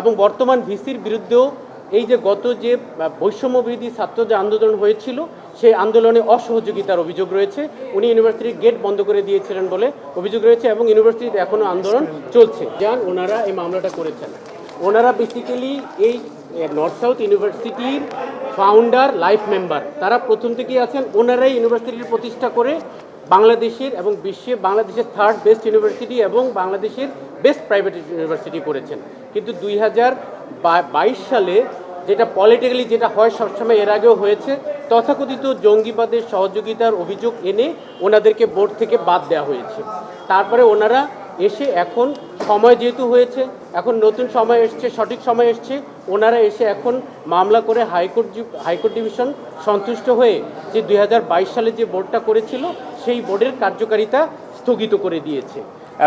এবং বর্তমান ভিসির বিরুদ্ধেও এই যে গত যে বৈষম্য বিরোধী ছাত্র যে আন্দোলন হয়েছিল, সেই আন্দোলনে অসহযোগিতার অভিযোগ রয়েছে। উনি ইউনিভার্সিটির গেট বন্ধ করে দিয়েছিলেন বলে অভিযোগ রয়েছে এবং ইউনিভার্সিটিতে এখনও আন্দোলন চলছে। যান, ওনারা এই মামলাটা করেছেন। ওনারা বেসিক্যালি এই নর্থ সাউথ ইউনিভার্সিটির ফাউন্ডার লাইফ মেম্বার তারা প্রথম থেকেই আছেন। ওনারাই ইউনিভার্সিটির প্রতিষ্ঠা করে বাংলাদেশের এবং বিশ্বে বাংলাদেশের থার্ড বেস্ট ইউনিভার্সিটি এবং বাংলাদেশের বেস্ট প্রাইভেট ইউনিভার্সিটি করেছেন। কিন্তু দুই হাজার বাইশ সালে যেটা পলিটিক্যালি যেটা হয় সবসময় এর আগেও হয়েছে, তথাকথিত জঙ্গিবাদের সহযোগিতার অভিযোগ এনে ওনাদেরকে বোর্ড থেকে বাদ দেওয়া হয়েছে। তারপরে ওনারা এসে এখন সময় যেহেতু হয়েছে, এখন নতুন সময় এসছে, সঠিক সময় এসছে, ওনারা এসে এখন মামলা করে হাইকোর্ট হাইকোর্ট ডিভিশন সন্তুষ্ট হয়ে যে দুই হাজার বাইশ সালে যে বোর্ডটা করেছিল সেই বোর্ডের কার্যকারিতা স্থগিত করে দিয়েছে।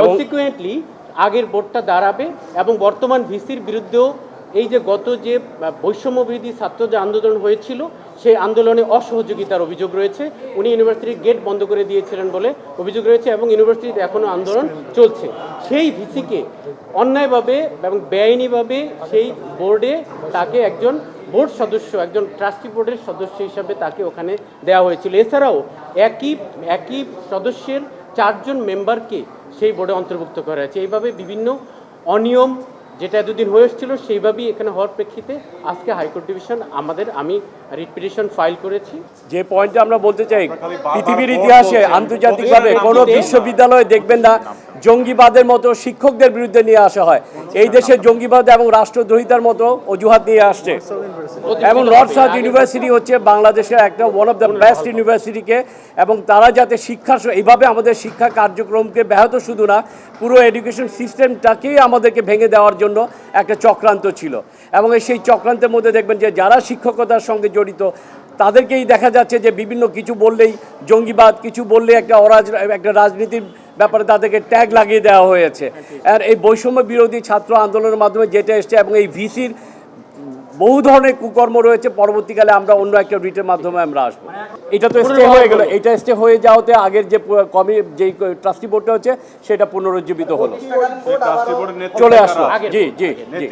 কনসিকুয়েন্টলি আগের বোর্ডটা দাঁড়াবে এবং বর্তমান ভিসির বিরুদ্ধেও এই যে গত যে বৈষম্য বিরোধী ছাত্র যে আন্দোলন হয়েছিল সেই আন্দোলনে অসহযোগিতার অভিযোগ রয়েছে। উনি ইউনিভার্সিটির গেট বন্ধ করে দিয়েছিলেন বলে অভিযোগ রয়েছে এবং ইউনিভার্সিটিতে এখনও আন্দোলন চলছে। সেই ভিসিকে অন্যায়ভাবে এবং বেআইনিভাবে সেই বোর্ডে তাকে একজন বোর্ড সদস্য একজন ট্রাস্টি বোর্ডের সদস্য হিসাবে তাকে ওখানে দেওয়া হয়েছিল। এছাড়াও একই একই সদস্যের চারজন মেম্বারকে সেই বোর্ডে অন্তর্ভুক্ত করা হয়েছে। এইভাবে বিভিন্ন অনিয়ম যেটা এতদিন হয়ে এসেছিল সেইভাবেই এখানে হওয়ার প্রেক্ষিতে আজকে হাইকোর্ট ডিভিশন আমাদের আমি রিট পিটিশন ফাইল করেছি। যে পয়েন্টটা আমরা বলতে চাই পৃথিবীর ইতিহাসে আন্তর্জাতিকভাবে কোনো বিশ্ববিদ্যালয়ে দেখবেন না। জঙ্গিবাদের মতো শিক্ষকদের বিরুদ্ধে নিয়ে আসা হয়। এই দেশে জঙ্গিবাদ এবং রাষ্ট্রদ্রোহিতার মতো অজুহাত নিয়ে আসছে। এবং নর্থ ইউনিভার্সিটি হচ্ছে বাংলাদেশের একটা ওয়ান অফ দ্য বেস্ট ইউনিভার্সিটিকে এবং তারা যাতে শিক্ষা এইভাবে আমাদের শিক্ষা কার্যক্রমকে ব্যাহত শুধু না, পুরো এডুকেশন সিস্টেমটাকেই আমাদেরকে ভেঙে দেওয়ার জন্য একটা চক্রান্ত ছিল। এবং সেই চক্রান্তের মধ্যে দেখবেন যে যারা শিক্ষকতার সঙ্গে জড়িত, তাদেরকেই দেখা যাচ্ছে যে বিভিন্ন কিছু বললেই জঙ্গিবাদ, কিছু বললে একটা অরাজ একটা রাজনীতির ব্যাপারে তাদেরকে ট্যাগ লাগিয়ে দেওয়া হয়েছে। আর এই বৈষম্য বিরোধী ছাত্র আন্দোলনের মাধ্যমে যেটা এসছে এবং এই ভিসির বহু ধরনের কুকর্ম রয়েছে পরবর্তীকালে আমরা অন্য একটা রিটের মাধ্যমে আমরা আসব। এটা তো স্টে হয়ে গেল। এটা স্টে হয়ে যাওয়াতে আগের যে কমি যেই ট্রাস্টি বোর্ডটা হচ্ছে সেটা পুনরুজ্জীবিত হলো। চলে আসলো। জি জি জি?